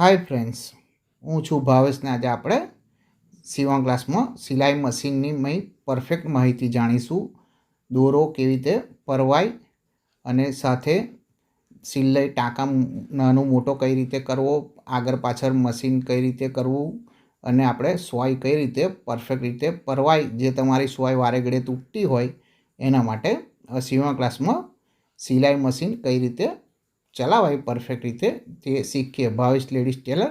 Hi friends હું છું ભાવેશને આજે આપણે સીવણ ક્લાસમાં સિલાઈ મશીનની મેં પરફેક્ટ માહિતી જાણીશું. દોરો કેવી રીતે પરવાય અને સાથે સિલાઈ ટાંકા નાનો મોટો કઈ રીતે કરવો, આગળ પાછળ મશીન કઈ રીતે કરવું અને આપણે સોય કઈ રીતે પરફેક્ટ રીતે પરવાય, જે તમારી સોય વારે ઘડે તૂટતી હોય, એના માટે સીવણ ક્લાસમાં સિલાઈ મશીન કઈ રીતે ચલાવાય પરફેક્ટ રીતે. તે શીખીએ. ભાવેશ લેડીઝ ટેલર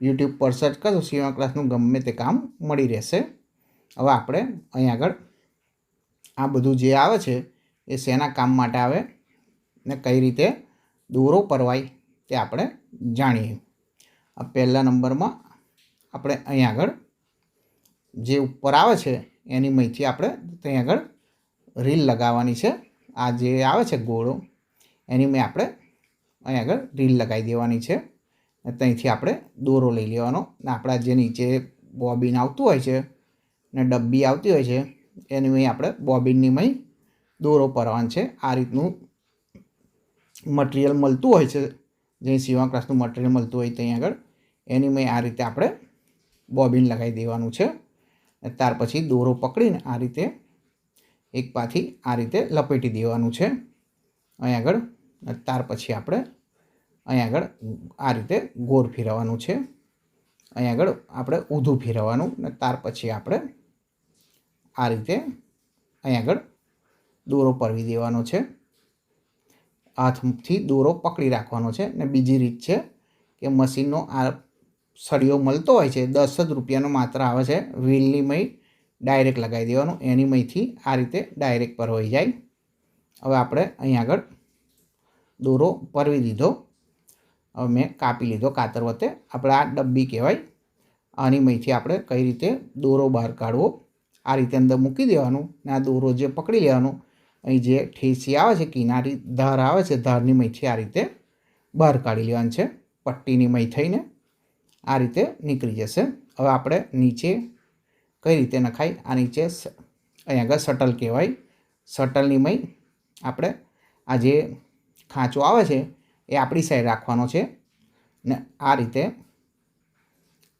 યુટ્યુબ પર સર્ચ કરશો સીવણ ક્લાસનું ગમે તે કામ મળી રહેશે. હવે આપણે અહીં આગળ આ બધું જે આવે છે, એ શેના કામ માટે આવે ને કઈ રીતે દોરો પરવાય તે આપણે જાણીએ. આ પહેલા નંબરમાં આપણે અહીં આગળ જે ઉપર આવે છે, એની મહીથી આપણે ત્યાં આગળ રીલ લગાવવાની છે. આ જે આવે છે ગોળો, એની મેં આપણે અહીં આગળ રીલ લગાવી દેવાની છે. ને ત્યાંથી આપણે દોરો લઈ લેવાનો. ને આપણા જે નીચે બોબિન આવતું હોય છે ને ડબ્બી આવતી હોય છે, એની અહીં આપણે બોબિનની મય દોરો પરવાનું છે. આ રીતનું મટીરિયલ મળતું હોય છે, જે સીવા ક્લાસનું મટીરિયલ મળતું હોય ત્યાં આગળ, એની મેં આ રીતે આપણે બોબિન લગાવી દેવાનું છે. ત્યાર પછી દોરો પકડીને આ રીતે એક પાથી આ રીતે લપેટી દેવાનું છે. અહીં આગળ ત્યાર પછી આપણે અહીં આગળ આ રીતે ગોળ ફેરવવાનું છે. અહીં આગળ આપણે ઊંધું ફેરવવાનું ને ત્યાર પછી આપણે આ રીતે અહીં આગળ દોરો પરવી દેવાનો છે. હાથથી દોરો પકડી રાખવાનો છે ને બીજી રીત છે કે મશીનનો આ સળિયો મળતો હોય છે, દસ જ રૂપિયાનો માત્ર આવે છે વ્હીલની મય ડાયરેક્ટ લગાવી દેવાનું, એની મયથી આ રીતે ડાયરેક્ટ પર હોય જાય. હવે આપણે અહીં આગળ દોરો પરવી દીધો. હવે મેં કાપી લીધો કાતર વતે. આપણે આ ડબ્બી કહેવાય. આની મહીથી આપણે કઈ રીતે દોરો બહાર કાઢવો, આ રીતે અંદર મૂકી દેવાનું ને આ દોરો જે પકડી લેવાનો, અહીં જે ઠેસી આવે છે, કિનારી ધાર આવે છે, ધારની મહીથી આ રીતે બહાર કાઢી લેવાની છે, પટ્ટીની મહી થઈને આ રીતે નીકળી જશે. હવે આપણે નીચે કઈ રીતે નખાય, આ નીચે અહીં આગળ શટલ કહેવાય. શટલની મય આપણે આ જે ખાંચો આવે છે એ આપણી સાઈડ રાખવાનો છે. ને આ રીતે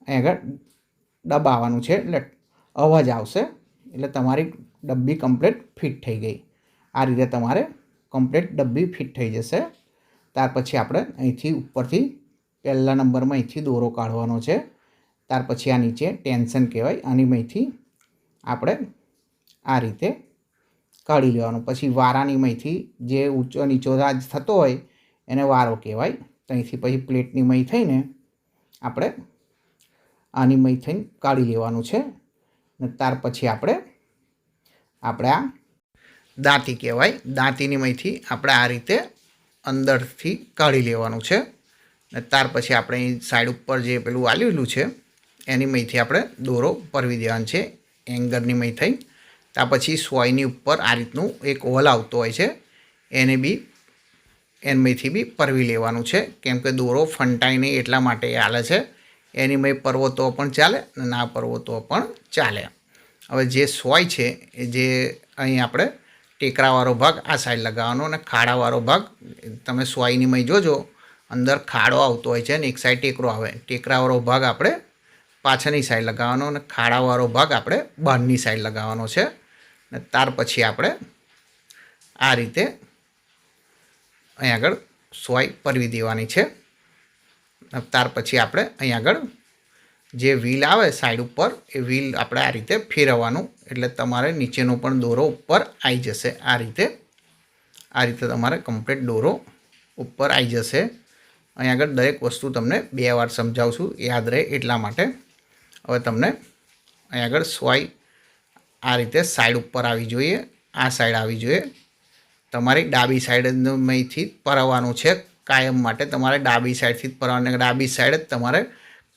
આગળ દબાવવાનું છે. એટલે અવાજ આવશે. એટલે તમારી ડબ્બી કમ્પ્લીટ ફિટ થઈ ગઈ. આ રીતે તમારે કમ્પ્લીટ ડબ્બી ફિટ થઈ જશે. ત્યાર પછી આપણે અહીંથી ઉપરથી પહેલા નંબરમાં અહીંથી દોરો કાઢવાનો છે. ત્યાર પછી આ નીચે ટેન્શન કહેવાય. આની મહીથી આપણે આ રીતે કાઢી લેવાનું. પછી વારાની મહીથી જે ઊંચો નીચો રાજ થતો હોય એને વારો કહેવાય. ત્યાંથી પછી પ્લેટની મય થઈને આપણે આની મય થઈને કાઢી લેવાનું છે. ને ત્યાર પછી આપણે આપણે આ દાંતી કહેવાય. દાંતીની મયથી આપણે આ રીતે અંદરથી કાઢી લેવાનું છે. ને ત્યાર પછી આપણે સાઈડ ઉપર જે પેલું આલેલું છે, એની મયથી આપણે દોરો પરવી દેવાનું છે, એંગરની મય થઈ ત્યાં પછી સોયની ઉપર આ રીતનું એક હોલ આવતો હોય છે. એને બી એનમયથી બી પરવી લેવાનું છે. કેમ કે દોરો ફંટાઈ નહીં એટલા માટે હાલે છે. એની મય પરવો તો પણ ચાલે ના પરવો તો પણ ચાલે. હવે જે સોય છે જે અહીં આપણે ટેકરાવાળો ભાગ આ સાઈડ લગાવવાનો અને ખાડાવાળો ભાગ, તમે સોયની મય જોજો, અંદર ખાડો આવતો હોય છે અને એક સાઈડ ટેકરો આવે. ટેકરાવાળો ભાગ આપણે પાછળની સાઈડ લગાવવાનો અને ખાડાવાળો ભાગ આપણે બહારની સાઈડ લગાવવાનો છે. અને ત્યાર પછી આપણે આ રીતે અહીં આગળ સોય પરવી દેવાની છે. ત્યાર પછી આપણે અહીં આગળ જે વ્હીલ આવે સાઈડ ઉપર, એ વ્હીલ આપણે આ રીતે ફેરવવાનું. એટલે તમારે નીચેનો પણ દોરો ઉપર આવી જશે. આ રીતે આ રીતે તમારે કમ્પ્લીટ દોરો ઉપર આવી જશે. અહીં આગળ દરેક વસ્તુ તમને બે વાર સમજાવું છું યાદ રહે એટલા માટે. હવે તમને અહીં આગળ સોય આ રીતે સાઈડ ઉપર આવી જોઈએ. આ સાઈડ આવી જોઈએ. તમારી ડાબી સાઈડમાંથી પરવાનું છે. કાયમ માટે તમારે ડાબી સાઈડથી જ પરવાનું ડાબી સાઈડ જ તમારે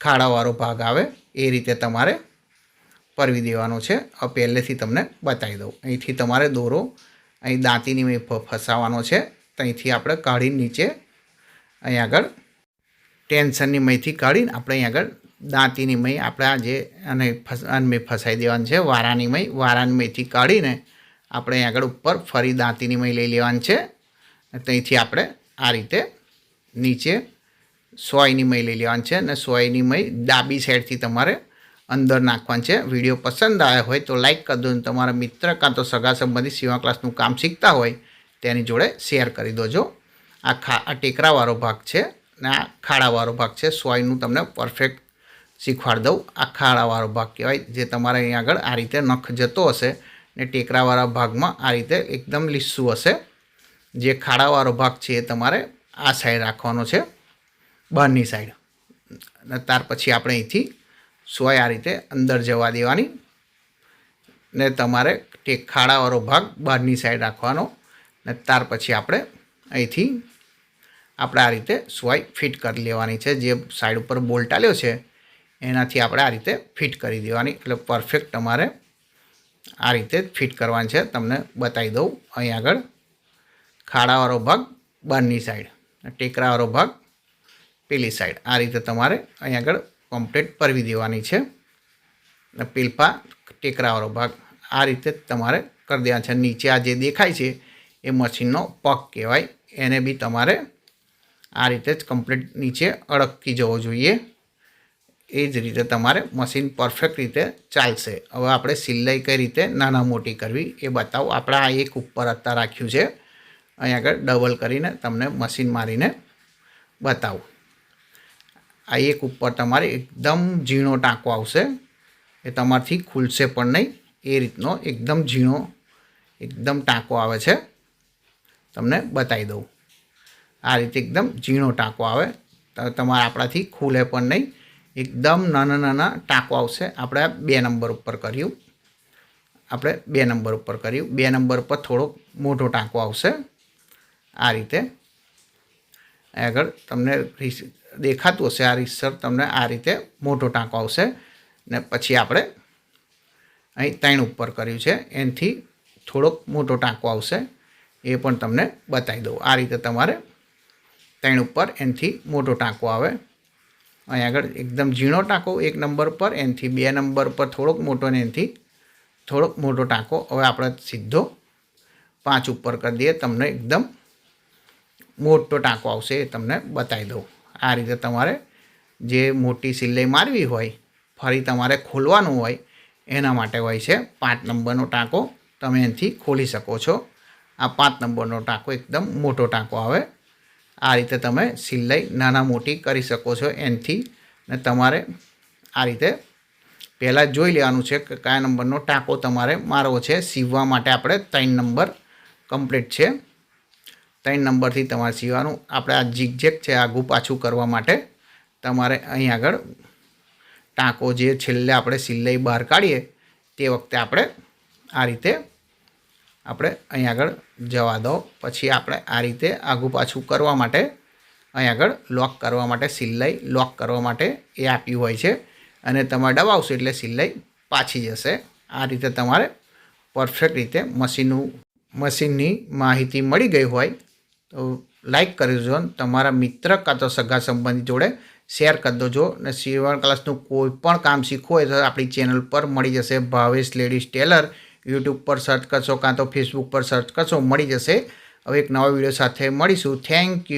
ખાડાવાળો ભાગ આવે. એ રીતે તમારે પરવી દેવાનો છે. હવે પહેલેથી તમને બતાવી દઉં. અહીંથી તમારે દોરો, અહીં દાંતીની મેં ફસાવાનો છે. ત્યાંથી આપણે કાઢીને નીચે અહીં આગળ ટેન્શનની મહીથી કાઢીને આપણે અહીં આગળ દાંતીની મહી આપણે આ જે અને મેં ફસાઈ દેવાનું છે, વારાની મય, વારાની મહીથી કાઢીને આપણે અહીં આગળ ઉપર ફરી દાંતીની મય લઈ લેવાની છે. ત્યાંથી આપણે આ રીતે નીચે સોયની મહી લઈ લેવાની છે અને સોયની મય ડાબી સાઈડથી તમારે અંદર નાખવાની છે. વીડિયો પસંદ આવ્યો હોય તો લાઈક કરી દો તમારા મિત્ર કાં તો સગા સંબંધી સીવા ક્લાસનું કામ શીખતા હોય તેની જોડે શેર કરી દેજો. આ ખા, આ ટેકરાવાળો ભાગ છે ને આ ખાડાવાળો ભાગ છે. સોયનું તમને પરફેક્ટ શીખવાડી દઉં. આ ખાડાવાળો ભાગ કહેવાય, જે તમારે અહીંયા આગળ આ રીતે નખ જતો હશે. ને ટેકરાવાળા ભાગમાં આ રીતે એકદમ લીસું હશે. જે ખાડાવાળો ભાગ છે એ તમારે આ સાઈડ રાખવાનો છે, બહારની સાઈડ અને ત્યાર પછી આપણે અહીંથી સોય આ રીતે અંદર જવા દેવાની. ને તમારે ટેક ખાડાવાળો ભાગ બહારની સાઈડ રાખવાનો. ને ત્યાર પછી આપણે અહીંથી આપણે આ રીતે સોય ફિટ કરી લેવાની છે. જે સાઈડ ઉપર બોલ્ટ આલ્યો છે, એનાથી આપણે આ રીતે ફિટ કરી દેવાની. એટલે પરફેક્ટ તમારે આ રીતે ફિટ કરવાની છે. તમને બતાવી દઉં. અહીં આગળ ખાડાવાળો ભાગ બહારની સાઈડ ટેકરાવાળો ભાગ પેલી સાઈડ આ રીતે તમારે અહીં આગળ કમ્પ્લીટ પરવી દેવાની છે. અને પેલપા ટેકરાવાળો ભાગ આ રીતે તમારે કરી દેવાનો છે. નીચે આ જે દેખાય છે એ મશીનનો પગ કહેવાય. એને બી તમારે આ રીતે જ કમ્પ્લીટ નીચે અડકી જવો જોઈએ. એ જ રીતે તમારે મશીન પરફેક્ટ રીતે ચાલશે. હવે આપણે સિલાઈ કઈ રીતે નાના મોટી કરવી એ બતાવો. આપણે આ એક ઉપર અત્તા રાખ્યું છે. અહીં આગળ ડબલ કરીને તમને મશીન મારીને બતાવું. આ એક ઉપર તમારે એકદમ ઝીણો ટાંકો આવશે. એ તમારથી ખુલશે પણ નહીં. એ રીતનો એકદમ ઝીણો, એકદમ ટાંકો આવે છે. તમને બતાવી દઉં. આ રીતે એકદમ ઝીણો ટાંકો આવે. તમારે આપણાથી ખુલે પણ નહીં. એકદમ નાના નાના ટાંકો આવશે. આપણે બે નંબર ઉપર કર્યું. આપણે બે નંબર ઉપર કર્યું. બે નંબર પર થોડોક મોટો ટાંકો આવશે. આ રીતે. આગળ તમને દેખાતું હશે આ રીતસર તમને આ રીતે મોટો ટાંકો આવશે. ને પછી આપણે અહીં ત્રણ ઉપર કર્યું છે. એનાથી થોડોક મોટો ટાંકો આવશે. એ પણ તમને બતાવી દઉં. આ રીતે તમારે ત્રણ ઉપર એનાથી મોટો ટાંકો આવે. અહીં આગળ એકદમ ઝીણો ટાંકો એક નંબર પર, એનાથી બે નંબર પર થોડોક મોટો ને એનાથી થોડોક મોટો ટાંકો. હવે આપણે સીધો પાંચ ઉપર કરી દઈએ, તમને એકદમ મોટો ટાંકો આવશે એ તમને બતાવી દઉં. આ રીતે તમારે જે મોટી સિલાઈ મારવી હોય, ફરી તમારે ખોલવાનું હોય, એના માટે હોય છે પાંચ નંબરનો ટાંકો. તમે એનાથી ખોલી શકો છો. આ પાંચ નંબરનો ટાંકો એકદમ મોટો ટાંકો આવે. આ રીતે તમે સિલાઈ નાના મોટી કરી શકો છો એનથી. ને તમારે આ રીતે પહેલાં જોઈ લેવાનું છે કે કયા નંબરનો ટાંકો તમારે મારવો છે. સીવવા માટે આપણે ત્રણ નંબર કમ્પ્લીટ છે. ત્રણ નંબરથી તમારે સીવવાનું. આપણે આ જીગજેક છે આગું પાછું કરવા માટે તમારે અહીં આગળ ટાંકો જે છેલ્લે આપણે સિલાઈ બહાર કાઢીએ તે વખતે આપણે આ રીતે આપણે અહીં આગળ જવા દો. પછી આપણે આ રીતે આગું પાછું કરવા માટે, અહીં આગળ લોક કરવા માટે, સિલાઈ લોક કરવા માટે એ આપ્યું હોય છે. અને તમે દબાવશો એટલે સિલાઈ પાછી જશે. આ રીતે તમારે પરફેક્ટ રીતે મશીનનું મશીનની માહિતી મળી ગઈ હોય તો લાઈક કરી દેજો તમારા મિત્ર કાં તો સગા સંબંધી જોડે શેર કરી દેજો. અને સીવણ ક્લાસનું કોઈ પણ કામ શીખવું હોય તો આપણી ચેનલ પર મળી જશે ભાવેશ લેડીઝ ટેલર યુટ્યુબ પર સર્ચ કરશો કાં તો ફેસબુક પર સર્ચ કરશો, મળી જશે. હવે એક નવા વીડિયો સાથે મળીશું. Thank you